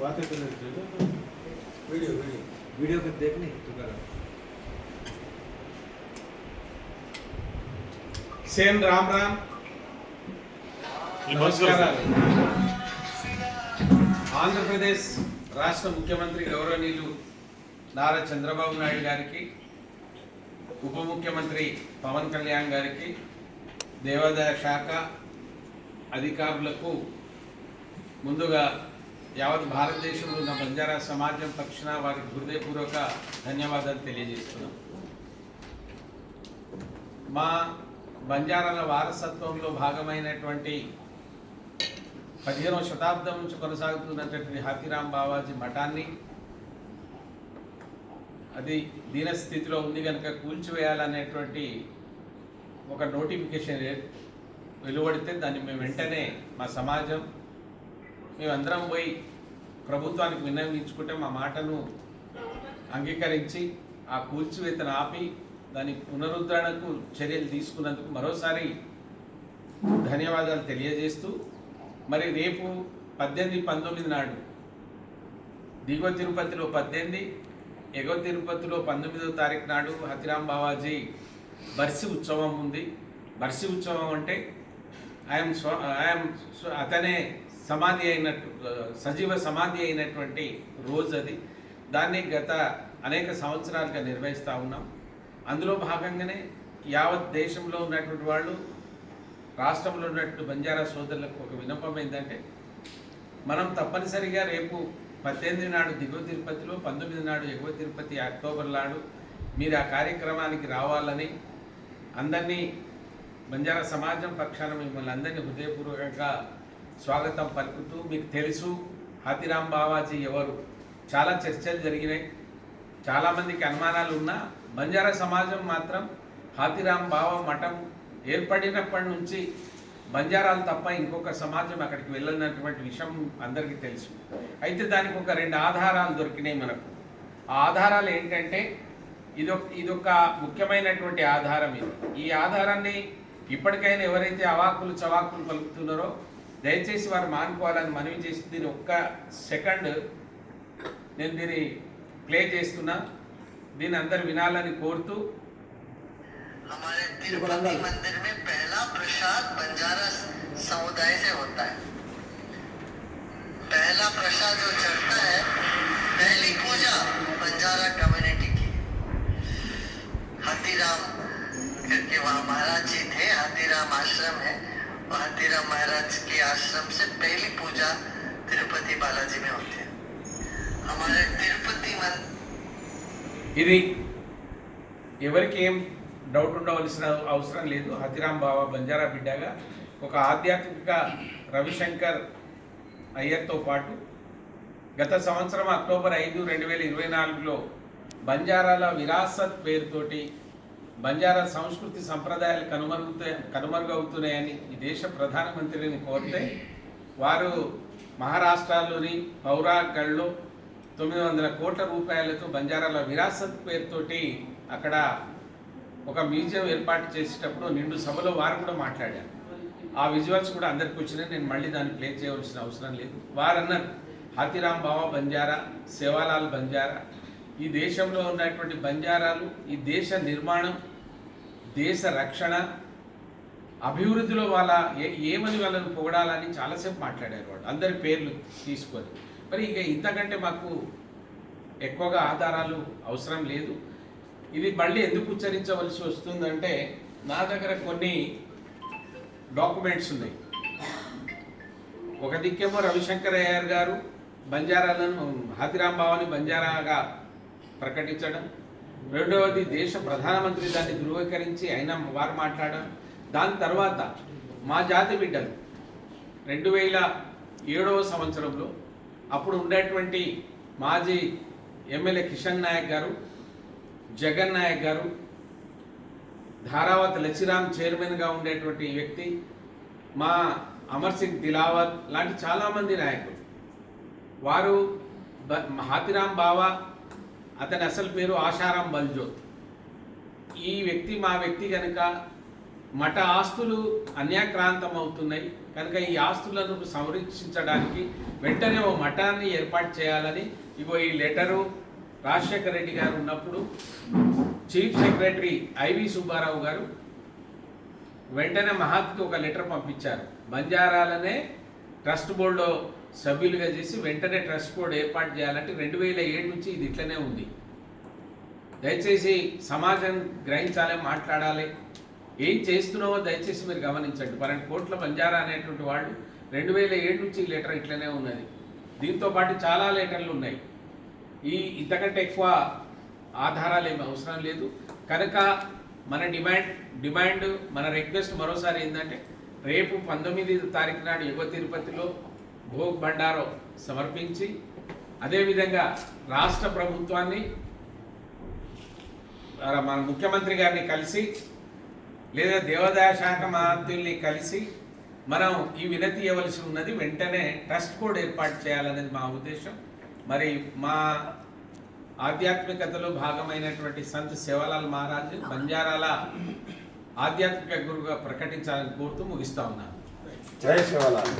बात करने video video video को देख नहीं तू कर సేమ్ రామ్ రామ్ నమస్కారాలు ఆంధ్రప్రదేశ్ రాష్ట్ర ముఖ్యమంత్రి గౌరవనీయులు నారా చంద్రబాబు నాయుడు గారికి ఉప ముఖ్యమంత్రి పవన్ కళ్యాణ్ గారికి దేవాదాయ శాఖ అధికారులకు ముందుగా యావత్ భారతదేశంలో ఉన్న బంజారా సమాజం పక్షాన వారికి హృదయపూర్వక ధన్యవాదాలు తెలియజేస్తున్నాం. మా బంజారాల వారసత్వంలో భాగమైనటువంటి పదిహేనవ శతాబ్దం నుంచి కొనసాగుతున్నటువంటి హాతీరాం బావాజీ మఠాన్ని అది దీనస్థితిలో ఉంది కనుక కూల్చివేయాలనేటువంటి ఒక నోటిఫికేషన్ వెలువడితే దాన్ని మేము వెంటనే మా సమాజం మేమందరం పోయి ప్రభుత్వానికి విన్నవించుకుంటే మా మాటను అంగీకరించి ఆ కూల్చివేతను ఆపి దాని పునరుద్ధరణకు చర్యలు తీసుకున్నందుకు మరోసారి ధన్యవాదాలు తెలియజేస్తూ మరి రేపు పద్దెనిమిది పంతొమ్మిది నాడు దిగువ తిరుపతిలో పద్దెనిమిది ఎగువ తిరుపతిలో పంతొమ్మిదవ తారీఖు నాడు హతిరామ్ బావాజీ బర్సి ఉత్సవం ఉంది. బర్సి ఉత్సవం అంటే ఆయన స్వ ఆయన అతనే సమాధి అయినట్టు సజీవ సమాధి అయినటువంటి రోజు అది. దాన్ని గత అనేక సంవత్సరాలుగా నిర్వహిస్తూ ఉన్నాం. అందులో భాగంగానే యావత్ దేశంలో ఉన్నటువంటి వాళ్ళు రాష్ట్రంలో ఉన్నటువంటి బంజారా సోదరులకు ఒక వినపం ఏంటంటే మనం తప్పనిసరిగా రేపు పద్దెనిమిది నాడు దిగువ తిరుపతిలో పంతొమ్మిది నాడు ఎగువ తిరుపతి అక్టోబర్ నాడు మీరు ఆ కార్యక్రమానికి రావాలని అందరినీ బంజారా సమాజం పక్షాన మిమ్మల్ని అందరినీ హృదయపూర్వకంగా స్వాగతం పలుకుతూ మీకు తెలుసు హాతిరామ్ బావాజీ ఎవరు? చాలా చర్చలు జరిగినాయి. చాలామందికి అనుమానాలు ఉన్నా బంజారా సమాజం మాత్రం హాతిరామ్ బావ మఠం ఏర్పడినప్పటి నుంచి బంజారాలు తప్ప ఇంకొక సమాజం అక్కడికి వెళ్ళినటువంటి విషయం అందరికీ తెలుసు. అయితే దానికి ఒక రెండు ఆధారాలు దొరికినాయి మనకు. ఆ ఆధారాలు ఏంటంటే ఇదొక ఇదొక ముఖ్యమైనటువంటి ఆధారం ఇది. ఈ ఆధారాన్ని ఇప్పటికైనా ఎవరైతే అవాకులు చవాకులు పలుకుతున్నారో దయచేసి వారు మానుకోవాలని మనవి చేసి దీని ఒక్క సెకండ్ నేను దీన్ని ప్లే చేస్తున్నా దీన్ని అందరు వినాలని కోరుతూ हमारे तिरुपति मंदिर में पहला प्रसाद बंजारा समुदाय से होता है पहला प्रसाद जो चढ़ता है पहली पूजा बंजारा कम्युनिटी की हाथीराम करके वहाँ महाराज जी थे हाथीराम आश्रम है और हाथीराम महाराज के आश्रम से पहली पूजा तिरुपति बालाजी में होती है हमारे तिरुपति मंदिर ఇది ఎవరికి ఏం డౌట్ ఉండవలసిన అవసరం లేదు హతిరాం బాబా బంజారా బిడ్డగా ఒక ఆధ్యాత్మిక రవిశంకర్ అయ్యర్తో పాటు గత సంవత్సరం అక్టోబర్ ఐదు రెండు వేల ఇరవై నాలుగులో బంజారాల విరాసత్ పేరుతోటి బంజారా సంస్కృతి సంప్రదాయాలు కనుమరుగుతాయి కనుమరుగవుతున్నాయని ఈ దేశ ప్రధానమంత్రిని కోరితే వారు మహారాష్ట్రలోని పౌరాగఢ్లో తొమ్మిది వందల కోట్ల రూపాయలతో బంజారాల విరాసత్ పేరుతోటి అక్కడ ఒక మ్యూజియం ఏర్పాటు చేసేటప్పుడు నిండు సభలో వారు కూడా మాట్లాడారు. ఆ విజువల్స్ కూడా అందరికి వచ్చినాయి. నేను మళ్ళీ దాన్ని ప్లే చేయవలసిన అవసరం లేదు. వారన్నారు హాతిరామ్ హాతిరాం బావా బంజారా సేవాలాల్ బంజారా ఈ దేశంలో ఉన్నటువంటి బంజారాలు ఈ దేశ నిర్మాణం దేశ రక్షణ అభివృద్ధిలో వాళ్ళ ఏ ఏమని వాళ్ళని పొగడాలని చాలాసేపు మాట్లాడారు వాళ్ళు. అందరి పేర్లు తీసుకొని మరి ఇక ఇంతకంటే మాకు ఎక్కువగా ఆధారాలు అవసరం లేదు. ఇది మళ్ళీ ఎందుకు ఉచ్చరించవలసి వస్తుందంటే నా దగ్గర కొన్ని డాక్యుమెంట్స్ ఉన్నాయి. ఒక దిక్కేమో రవిశంకర్ అయ్యర్ గారు బంజారాలను హాతిరాంబావని బంజారాగా ప్రకటించడం. రెండవది దేశ ప్రధానమంత్రి దాన్ని ధృవీకరించి ఆయన వారు మాట్లాడడం. దాని తర్వాత మా జాతి బిడ్డలు రెండు వేల ఏడవ సంవత్సరంలో అప్పుడు ఉండేటువంటి మాజీ ఎమ్మెల్యే కిషన్ నాయక్ గారు జగన్ నాయక్ గారు ధారావత్ లచ్చిరామ్ చైర్మన్గా ఉండేటువంటి వ్యక్తి మా అమర్ సింగ్ దిలావత్ లాంటి చాలామంది నాయకులు. వారు బ- హాతిరామ్ బావా అతని అసలు పేరు ఆశారాం బల్జోత్ ఈ వ్యక్తి మా వ్యక్తి కనుక మఠ ఆస్తులు అన్యాక్రాంతం అవుతున్నాయి కనుక ఈ ఆస్తులను సంరక్షించడానికి వెంటనే ఓ మఠాన్ని ఏర్పాటు చేయాలని ఇగో ఈ లెటరు రాజశేఖర రెడ్డి గారు ఉన్నప్పుడు చీఫ్ సెక్రటరీ ఐవి సుబ్బారావు గారు వెంటనే మహాత్కి ఒక లెటర్ పంపించారు. బంజారాలనే ట్రస్ట్ బోర్డులో సభ్యులుగా చేసి వెంటనే ట్రస్ట్ బోర్డు ఏర్పాటు చేయాలంటే రెండు వేల ఏడు నుంచి ఇది ఇట్లనే ఉంది. దయచేసి సమాజం గ్రహించాలి మాట్లాడాలి. ఏం చేస్తున్నావో దయచేసి మీరు గమనించండి. పన్నెండు కోట్ల బంజారా అనేటువంటి వాళ్ళు రెండు వేల ఏడు నుంచి ఈ లెటర్ ఇట్లనే ఉన్నది. దీంతో పాటు చాలా లెటర్లు ఉన్నాయి. ఈ ఇంతకంటే ఎక్కువ ఆధారాలు ఏమి అవసరం లేదు. కనుక మన డిమాండ్ డిమాండ్ మన రిక్వెస్ట్ మరోసారి ఏంటంటే రేపు పంతొమ్మిది తారీఖు నాడు యువ తిరుపతిలో భోగ్ బండారో సమర్పించి అదేవిధంగా రాష్ట్ర ప్రభుత్వాన్ని మన ముఖ్యమంత్రి గారిని కలిసి లేదా దేవాదాయ శాఖ మంత్రుల్ని కలిసి మనం ఈ వినతి ఇవ్వవలసి ఉన్నది వెంటనే ట్రస్ట్ కోడ్ ఏర్పాటు చేయాలనేది మా ఉద్దేశం. మరి మా ఆధ్యాత్మికతలో భాగమైనటువంటి సంత్ సేవలాల్ మహారాజ్ బంజారాల ఆధ్యాత్మిక గురువుగా ప్రకటించాలని కోరుతూ ముగిస్తా ఉన్నాను. జై శివలాల్.